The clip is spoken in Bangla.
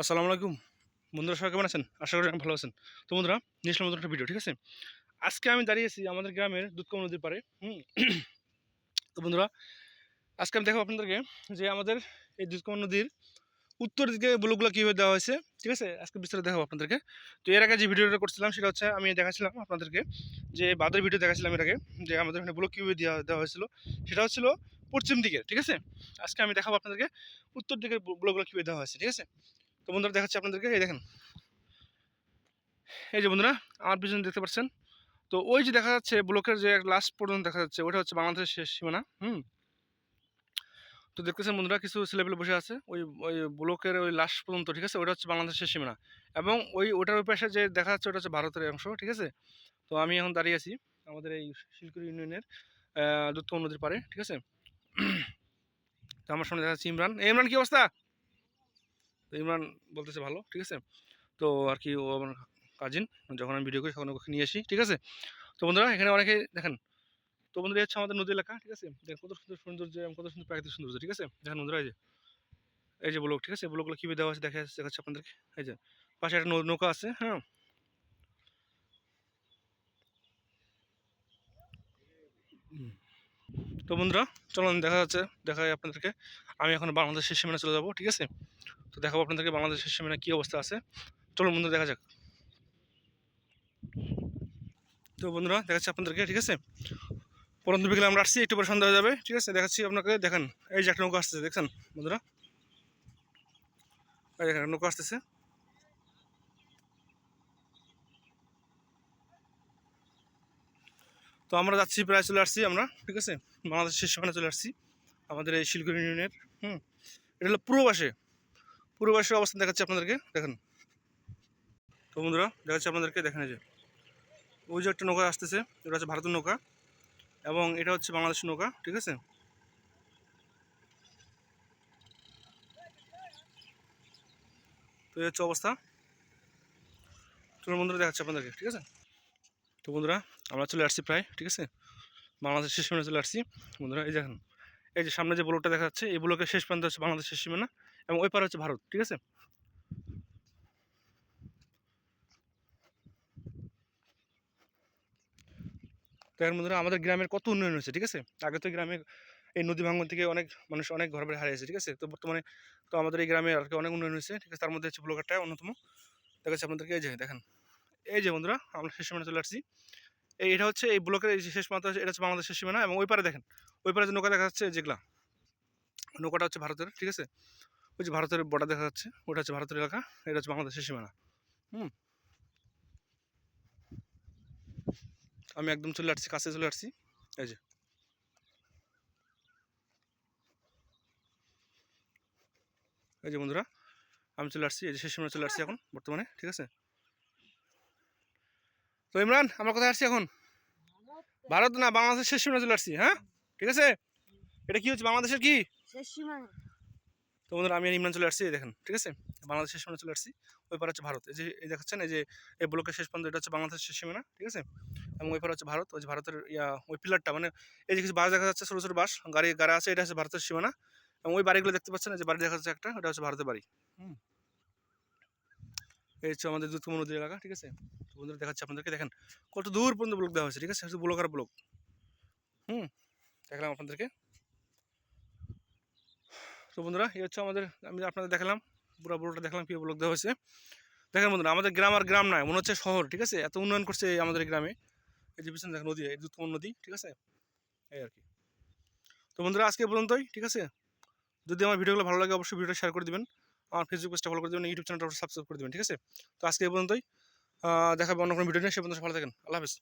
আসসালামু আলাইকুম। বন্ধুরা, সবাই কেমন আছেন? আশা করি ভালো আছেন। তো বন্ধুরা, নিয়ে আসলাম নতুন একটা ভিডিও, ঠিক আছে? আজকে আমি দাঁড়িয়েছি আমাদের গ্রামের দুধকম নদীর পাড়ে তো বন্ধুরা, আজকে আমি দেখাবো আপনাদেরকে যে আমাদের এই দুধকম নদীর উত্তর দিকে ব্লকগুলো কীভাবে দেওয়া হয়েছে, ঠিক আছে? আজকে বিস্তারিত দেখাবো আপনাদেরকে। তো এর আগে যে ভিডিওটা করছিলাম, সেটা হচ্ছে আমি দেখাছিলাম আপনাদেরকে, যে বাদের ভিডিও দেখাছিলাম এর আগে, যে আমাদের এখানে ব্লক কীভাবে দেওয়া দেওয়া হয়েছিল, সেটা হচ্ছিল পশ্চিম দিকে ঠিক আছে? আজকে আমি দেখাবো আপনাদেরকে উত্তর দিকের ব্লকগুলো কীভাবে দেওয়া হয়েছে, ঠিক আছে? তো বন্ধুরা দেখাচ্ছি আপনাদেরকে, এই দেখেন। এই যে বন্ধুরা, আমার পিছনে দেখতে পাচ্ছেন? তো ওই যে দেখা যাচ্ছে ব্লকের যে লাস্ট পর্যন্ত দেখা যাচ্ছে, ওটা হচ্ছে বাংলাদেশের শেষ সীমানা, হুম? তো দেখতেছেন বন্ধুরা, কিছু ছেলেপেলে বসে আছে, ওই ওই ব্লকের ওই লাস্ট পর্যন্ত, ঠিক আছে? ওটা হচ্ছে বাংলাদেশের সীমানা। এবং ওই, ওটার ওই পাশে যে দেখা যাচ্ছে, ওটা হচ্ছে ভারতের অংশ, ঠিক আছে? তো আমি এখন দাঁড়িয়ে আছি আমাদের এই শিলকুড়ি ইউনিয়নের দত্ত নদীর পাড়ে, ঠিক আছে? তো আমার সামনে দেখা যাচ্ছে ইমরান। ইমরান, কি অবস্থা? ইমরান বলতেছে ভালো, ঠিক আছে? তো আর কি ও আমার কাজিন যখন আমি ভিডিও করি তখন ওকে নিয়ে আসি, ঠিক আছে? তো বন্ধুরা, এখানে অনেকে দেখেন, তো বন্ধুরা হচ্ছে আমাদের নদী এলাকা, ঠিক আছে? দেখেন কত সুন্দর সৌন্দর্য, কত সুন্দর প্রাকৃতিক সৌন্দর্য, ঠিক আছে? দেখেন বন্ধুরা, এই যে এই যে ব্লক ঠিক আছে? ব্লকগুলো কীভাবে দেওয়া আছে? দেখা দেখাচ্ছে আপনাদেরকে, এই যে, পাশে একটা নৌকা আছে হ্যাঁ? হুম। তো বন্ধুরা, চলুন দেখা যাচ্ছে দেখা যায় আপনাদেরকে। আমি এখন বাংলাদেশের সীমানা চলে যাব, ঠিক আছে? তো দেখাবো আপনাদেরকে বাংলাদেশের সীমানা কী অবস্থা আছে। চলুন বন্ধুরা, দেখা যাক। তো বন্ধুরা, দেখাচ্ছি আপনাদেরকে, ঠিক আছে? পরন্ত বিকেলে আমরা আসছি, একটু পরে সন্ধ্যা হয়ে যাবে, ঠিক আছে? দেখাচ্ছি আপনাকে, দেখেন, এই যে একটা নৌকা আসতেছে, দেখছেন বন্ধুরা? এই দেখেন নৌকা আসতেছে। তো আমরা যাচ্ছি, প্রায় চলে আসছি আমরা, ঠিক আছে? বাংলাদেশের সীমানা চলে আসছি, আমাদের এই শিলগুড়ি ইউনিয়নের, হুম? এটা হলো পূর্ব পাশে, পূর্ব পাশের অবস্থান দেখাচ্ছি আপনাদেরকে, দেখেন। তো বন্ধুরা, দেখাচ্ছি আপনাদেরকে, দেখেন যে। ওই যে একটা নৌকা আসতেছে, এটা হচ্ছে ভারতের নৌকা, এবং এটা হচ্ছে বাংলাদেশের নৌকা, ঠিক আছে? তো এই হচ্ছে অবস্থা। চলুন বন্ধুরা, দেখাচ্ছি আপনাদেরকে, ঠিক আছে? তো বন্ধুরা, আমরা চলে আসছি প্রায়, ঠিক আছে? বাংলাদেশ শেষ সীমানা চলে আসছি। বন্ধুরা, এই দেখেন, এই যে সামনে যে ব্লকটা দেখা যাচ্ছে, এই ব্লকের শেষ প্রান্ত হচ্ছে বাংলাদেশ শেষ সীমানা এবং ওই পার হচ্ছে ভারত, ঠিক আছে? তার বন্ধুরা, আমাদের গ্রামের কত উন্নয়ন হয়েছে, ঠিক আছে? আগে তো গ্রামে এই নদী ভাঙ্গন থেকে অনেক মানুষ অনেক ঘর বাড়ি হারিয়েছে ঠিক আছে? তো বর্তমানে তো আমাদের এই গ্রামে আর কি অনেক উন্নয়ন হয়েছে, ঠিক আছে? তার মধ্যে হচ্ছে ব্লকারটা অন্যতম। দেখাচ্ছে আপনাদেরকে, এই যে দেখেন এই যে বন্ধুরা আমরা শেষ সীমানা চলে আসছি। এই এটা হচ্ছে এই ব্লকের এই যে শেষ মাত্রা এটা হচ্ছে বাংলাদেশের সীমানা এবং ওই পারে দেখেন ওই পারে যে নৌকা দেখা যাচ্ছে যেগুলা নৌকাটা হচ্ছে ভারতের ঠিক আছে? ওই যে ভারতের বর্ডার দেখা যাচ্ছে ওটা হচ্ছে ভারতের এলাকা এটা হচ্ছে বাংলাদেশের সীমানা। হুম? আমি একদম চলে আসছি কাছে চলে আসছি। এই যে। এই যে বন্ধুরা আমি চলে আসছি এই যে শেষ সীমানা চলে আসছি এখন বর্তমানে ঠিক আছে? তো ইমরান আমার কোথায় আসছি এখন? ভারত না বাংলাদেশের শেষ সীমানা চলে আসছি হ্যাঁ? ঠিক আছে? এটা কি হচ্ছে বাংলাদেশের কি? সীমানা। তো বন্ধুরা আমি আর ইমরান চলে আসছি এই দেখেন ঠিক আছে? বাংলাদেশের শেষ সীমানা চলে আসছি ওই পার হচ্ছে ভারত। এই যে এই দেখাচ্ছেন এই যে এই ব্লকের শেষ পর্যন্ত এটা হচ্ছে বাংলাদেশের শেষ সীমানা ঠিক আছে? এবং ওই পার হচ্ছে ভারত ওই যে ভারতের ইয়া ওই পিলারটা মানে এই যে কিছু বাস দেখা যাচ্ছে ছোটো ছোটো বাস গাড়ি গাড়ি আছে এটা হচ্ছে ভারতের সীমানা। এবং ওই বাড়িগুলো দেখতে পাচ্ছেন যে বাড়ি দেখা যাচ্ছে একটা ওটা হচ্ছে ভারতের বাড়ি। হুম। এই হচ্ছে আমাদের দুধকুমা নদীর এলাকা ঠিক আছে? বন্ধুরা দেখাচ্ছে আপনাদেরকে। দেখেন, কত দূর পর্যন্ত ব্লক দেওয়া হয়েছে, ঠিক আছে? শুধু ব্লক আর ব্লক হুম? দেখলাম আপনাদেরকে। তো বন্ধুরা, এই হচ্ছে আমাদের, আমি আপনাদের দেখালাম, পুরো ব্লকটা দেখলাম কী ব্লক দেওয়া হয়েছে। দেখেন বন্ধুরা, আমাদের গ্রাম আর গ্রাম নয়, মনে হচ্ছে শহর, ঠিক আছে? এত উন্নয়ন করছে আমাদের গ্রামে। এই যে পিছনে দেখেন নদী, এই দুধকুমার নদী, ঠিক আছে? এই আর কি। তো বন্ধুরা, আজকে পর্যন্তই, ঠিক আছে? যদি আমার ভিডিওগুলো ভালো লাগে, অবশ্যই ভিডিওটা শেয়ার করে দিবেন। আমার ফেসবুক পেজটা ফলো করে দেবেন ইউটিউব চ্যানেলটা সাবস্ক্রাইব করে দেবেন, ঠিক আছে? তো আজকে এই পর্যন্তই। দেখাবো অন্য কোনো ভিডিও নিয়ে, সে পর্যন্ত ভালো থাকেন। আল্লাহ হাফেজ।